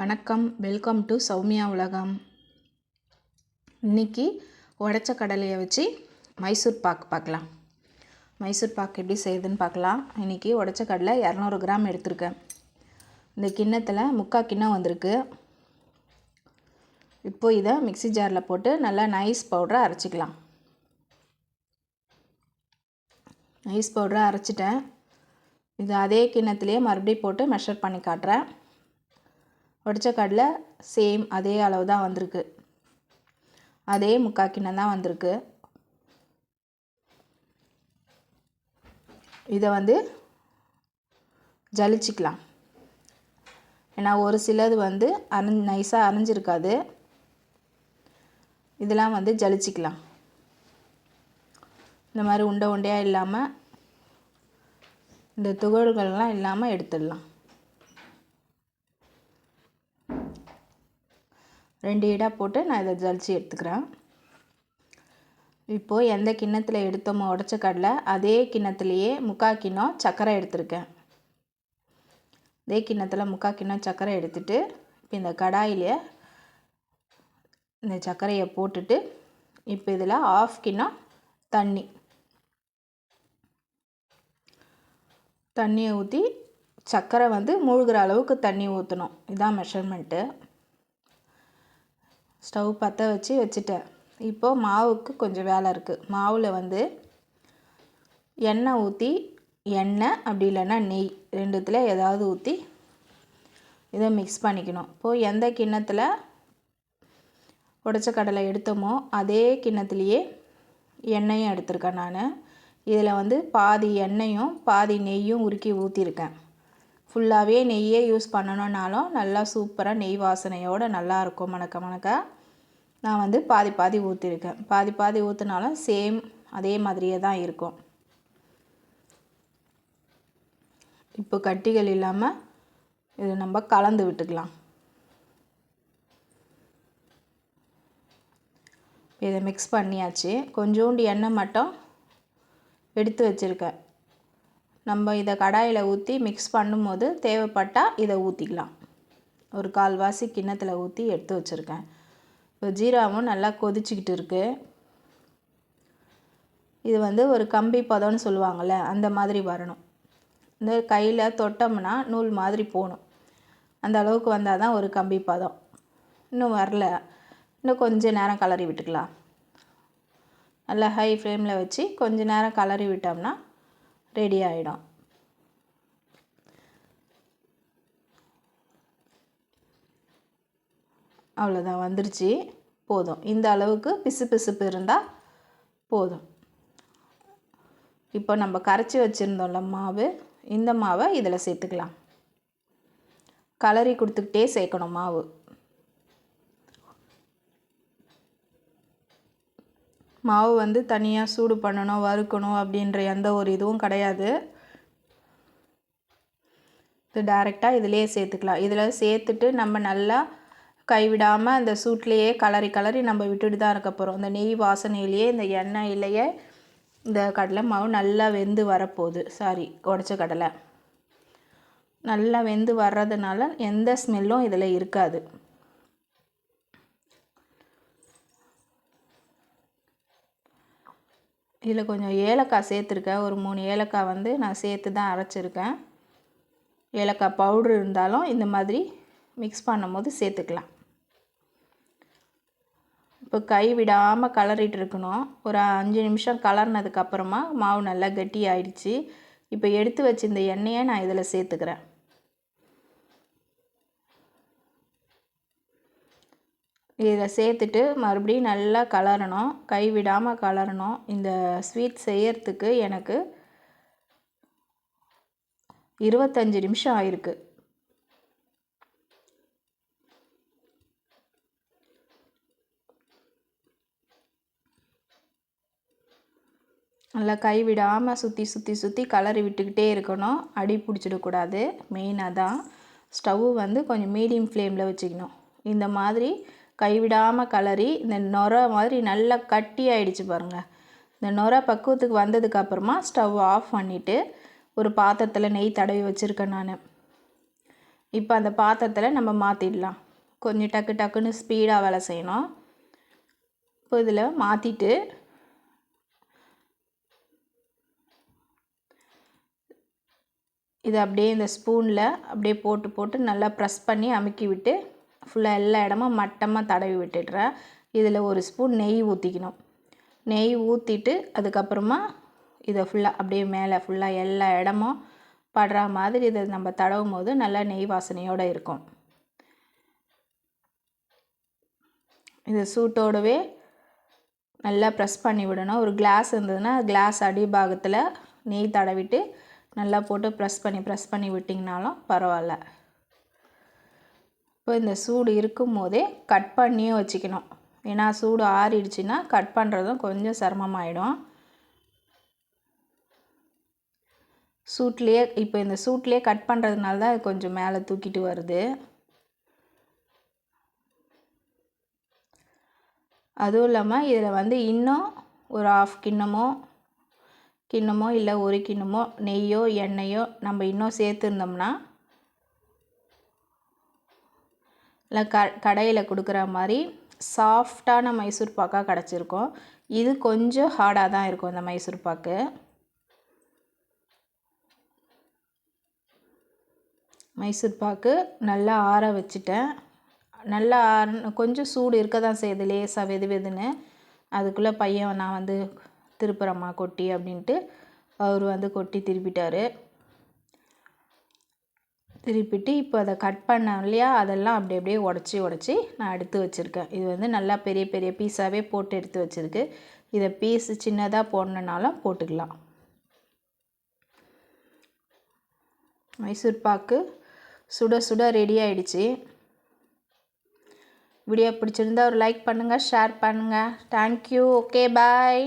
வணக்கம். Welcome to Soumya உலகம். இன்னைக்கு உடச்ச கடலையை வச்சு மைசூர் பாக்கு பார்க்கலாம். மைசூர் பாக்கு எப்படி செய்யுதுன்னு பார்க்கலாம். இன்றைக்கி உடச்ச கடலை இரநூறு கிராம் எடுத்திருக்கேன். இந்த கிண்ணத்தில் முக்கால் கிண்ணம் வந்திருக்கு. இப்போ இதை மிக்ஸி ஜாரில் போட்டு நல்லா நைஸ் பவுடரை அரைச்சிக்கலாம். நைஸ் பவுடரை அரைச்சிட்டேன். இது அதே கிண்ணத்துலேயே மறுபடியும் போட்டு மெஷர் பண்ணி காட்டுறேன். உடச்ச கடலை சேம் அதே அளவு தான் வந்திருக்கு. அதே முக்கால் கிண்ணம் தான் வந்திருக்கு. இதை வந்து ஜலிச்சிக்கலாம். ஏன்னா ஒரு சிலது வந்து அரிஞ் நைஸாக அரைஞ்சிருக்காது இதெல்லாம் வந்து ஜலிச்சிக்கலாம். இந்த மாதிரி உண்டை உண்டையாக இல்லாமல் இந்த துகள்கள்லாம் இல்லாமல் எடுத்துடலாம். ரெண்டு இடாக போட்டு நான் இதை ஜலிச்சு எடுத்துக்கிறேன். இப்போது எந்த கிண்ணத்தில் எடுத்தோமோ உடச்ச கடலை அதே கிண்ணத்துலேயே முக்கால் கிண்ணம் சர்க்கரை எடுத்திருக்கேன். அதே கிண்ணத்தில் முக்கால் கிண்ணம் சர்க்கரை எடுத்துட்டு இப்போ இந்த கடாயிலே இந்த சர்க்கரையை போட்டுட்டு இப்போ இதில் ஆஃப் கிண்ணம் தண்ணி. தண்ணியை ஊற்றி சர்க்கரை வந்து மூழ்கிற அளவுக்கு தண்ணி ஊற்றணும் இதான் மெஷர்மெண்ட்டு ஸ்டவ் பற்ற வச்சு வச்சுட்டேன். இப்போது மாவுக்கு கொஞ்சம் வேலை இருக்குது மாவில் வந்து எண்ணெய் ஊற்றி எண்ணெய் அப்படி இல்லைன்னா நெய் ரெண்டுத்தில் ஏதாவது ஊற்றி இதை மிக்ஸ் பண்ணிக்கணும். இப்போது எந்த கிண்ணத்தில் உடச்ச கடலை எடுத்தோமோ அதே கிண்ணத்துலேயே எண்ணெயும் எடுத்திருக்கேன் நான். இதில் வந்து பாதி எண்ணெயும் பாதி நெய்யும் உருக்கி ஊற்றிருக்கேன் ஃபுல்லாகவே நெய்யே யூஸ் பண்ணணுன்னாலும் நல்லா சூப்பராக நெய் வாசனையோடு நல்லாயிருக்கும் மணக்க மணக்க. நான் வந்து பாதி பாதி ஊற்றிருக்கேன் பாதி பாதி ஊற்றினாலும் சேம் அதே மாதிரியே தான் இருக்கும். இப்போ கட்டிகள் இல்லாமல் இது நம்ம கலந்து விட்டுக்கலாம். இதை மிக்ஸ் பண்ணியாச்சு. கொஞ்சோண்டு எண்ணெய் மட்டும் எடுத்து வச்சுருக்கேன். நம்ம இதை கடாயில் ஊற்றி மிக்ஸ் பண்ணும்போது தேவைப்பட்டால் இதை ஊற்றிக்கலாம் ஒரு கால்வாசி கிண்ணத்தில் ஊற்றி எடுத்து வச்சுருக்கேன். இப்போ ஜீராவும் நல்லா கொதிச்சுக்கிட்டு இருக்குது இது வந்து ஒரு கம்பி பதம்னு சொல்லுவாங்கள்ல அந்த மாதிரி வரணும். இந்த கையில் தொட்டோம்னா நூல் மாதிரி போகணும். அந்த அளவுக்கு வந்தால் தான் ஒரு கம்பி பதம். இன்னும் வரல. இன்னும் கொஞ்சம் நேரம் கலரி விட்டுக்கலாம். நல்லா ஹை ஃப்ளேமில் வச்சு கொஞ்சம் நேரம் கலரி விட்டோம்னா ரெடி ஆகிடும் அவ்வளோதான் வந்துருச்சு. போதும். இந்த அளவுக்கு பிசு பிசுப்பு இருந்தால் போதும். இப்போ நம்ம கரைச்சி வச்சுருந்தோம்ல மாவு இந்த மாவை இதில் சேர்த்துக்கலாம். கலரி கொடுத்துக்கிட்டே சேர்க்கணும் மாவு. மாவு வந்து தனியாக சூடு பண்ணணும் வறுக்கணும் அப்படின்ற எந்த ஒரு இதுவும் கிடையாது. இது டைரெக்டாக இதிலே சேர்த்துக்கலாம். இதில் சேர்த்துட்டு நம்ம நல்லா கைவிடாமல் அந்த சூட்லேயே கலரி கலரி நம்ம விட்டுட்டு தான் இருக்க போகிறோம் இந்த நெய் வாசனையிலேயே இந்த எண்ணெயிலேயே இந்த கடலை மாவு நல்லா வெந்து வரப்போகுது. சாரி உடச்ச கடலை. நல்லா வெந்து வர்றதுனால எந்த ஸ்மெல்லும் இதில் இருக்காது. இதில் கொஞ்சம் ஏலக்காய் சேர்த்துருக்கேன். ஒரு மூணு ஏலக்காய் வந்து நான் சேர்த்து தான் அரைச்சிருக்கேன். ஏலக்காய் பவுட்ரு இருந்தாலும் இந்த மாதிரி மிக்ஸ் பண்ணும்போது சேர்த்துக்கலாம். இப்போ கை விடாமல் கலரிட்டு இருக்கணும். ஒரு அஞ்சு நிமிஷம் கலர்னதுக்கப்புறமா மாவு நல்லா கட்டி ஆயிடுச்சு இப்போ எடுத்து வச்சிருந்த எண்ணெயை நான் இதில் சேர்த்துக்கிறேன். இதை சேர்த்துட்டு மறுபடியும் நல்லா கலரணும் கை விடாமல் கலரணும். இந்த ஸ்வீட் செய்யறதுக்கு எனக்கு இருபத்தஞ்சி நிமிஷம் ஆயிருக்கு. நல்லா கைவிடாமல் சுற்றி சுற்றி சுற்றி கலரி விட்டுக்கிட்டே இருக்கணும். அடி பிடிச்சிடக்கூடாது மெயினாக தான். ஸ்டவ் வந்து கொஞ்சம் மீடியம் ஃப்ளேமில் வச்சுக்கணும். இந்த மாதிரி கைவிடாமல் கலரி இந்த நொர மாதிரி நல்லா கட்டி ஆயிடுச்சு பாருங்கள் இந்த நொர பக்குவத்துக்கு வந்ததுக்கப்புறமா ஸ்டவ் ஆஃப் பண்ணிவிட்டு ஒரு பாத்திரத்தில் நெய் தடவி வச்சுருக்கேன் நான். இப்போ அந்த பாத்திரத்தில் நம்ம மாற்றிடலாம் கொஞ்சம் டக்கு டக்குன்னு ஸ்பீடாக வேலை செய்யணும். இப்போ இதில் மாற்றிட்டு இதை அப்படியே இந்த ஸ்பூனில் அப்படியே போட்டு போட்டு நல்லா ப்ரெஸ் பண்ணி அமுக்கி விட்டு ஃபுல்லாக எல்லா இடமும் மட்டமாக தடவி விட்டுடுறேன் இதில் ஒரு ஸ்பூன் நெய் ஊற்றிக்கணும் நெய் ஊற்றிட்டு அதுக்கப்புறமா இதை ஃபுல்லாக அப்படியே மேலே ஃபுல்லாக எல்லா இடமும் படுற மாதிரி இதை நம்ம தடவும் போது நல்லா நெய் வாசனையோடு இருக்கும். இது சூட்டோடவே நல்லா ப்ரெஸ் பண்ணி விடணும். ஒரு கிளாஸ் இருந்ததுன்னா கிளாஸ் அடிபாகத்தில் நெய் தடவிட்டு நல்லா போட்டு ப்ரெஸ் பண்ணி ப்ரெஸ் பண்ணி விட்டிங்கனாலும் பரவாயில்ல. இப்போ இந்த சூடு இருக்கும் போதே கட் பண்ணியும் வச்சுக்கணும். ஏன்னா சூடு ஆறிடுச்சுன்னா கட் பண்ணுறதும் கொஞ்சம் சிரமமாயிடும். சூட்லேயே இப்போ இந்த சூட்லேயே கட் பண்ணுறதுனால தான் கொஞ்சம் மேலே தூக்கிட்டு வருது. அதுவும் இல்லாமல் இதில் வந்து இன்னும் ஒரு ஆஃப் கிண்ணமோ கிண்ணமோ இல்லை ஒரு கிண்ணமோ நெய்யோ எண்ணெயோ நம்ம இன்னும் சேர்த்துருந்தோம்னா இல்லை க கடையில் கொடுக்குற மாதிரி சாஃப்டான மைசூர் பாக்காக கிடச்சிருக்கும். இது கொஞ்சம் ஹார்டாக தான் இருக்கும் இந்த மைசூர் பாக்கு. மைசூர் பாக்கு நல்லா ஆற வச்சுட்டேன். நல்லா ஆற கொஞ்சம் சூடு இருக்க தான் செய்யுது லேசாக வெது வெதுன்னு. அதுக்குள்ளே பையன் நான் வந்து திருப்புறம்மா கொட்டி அப்படின்ட்டு அவர் வந்து கொட்டி திருப்பிட்டார். திருப்பிட்டு இப்போ அதை கட் பண்ணேன் இல்லையா? அதெல்லாம் அப்படி அப்படியே உடச்சி உடச்சி நான் எடுத்து வச்சுருக்கேன். இது வந்து நல்லா பெரிய பெரிய பீஸாகவே போட்டு எடுத்து வச்சுருக்கு. இதை பீஸ் சின்னதாக போடணுன்னாலும் போட்டுக்கலாம். மைசூர் பாக்கு சுட சுட ரெடி ஆயிடுச்சு. வீடியோ பிடிச்சிருந்தா ஒரு லைக் பண்ணுங்கள் ஷேர் பண்ணுங்கள் தேங்க்யூ ஓகே பாய்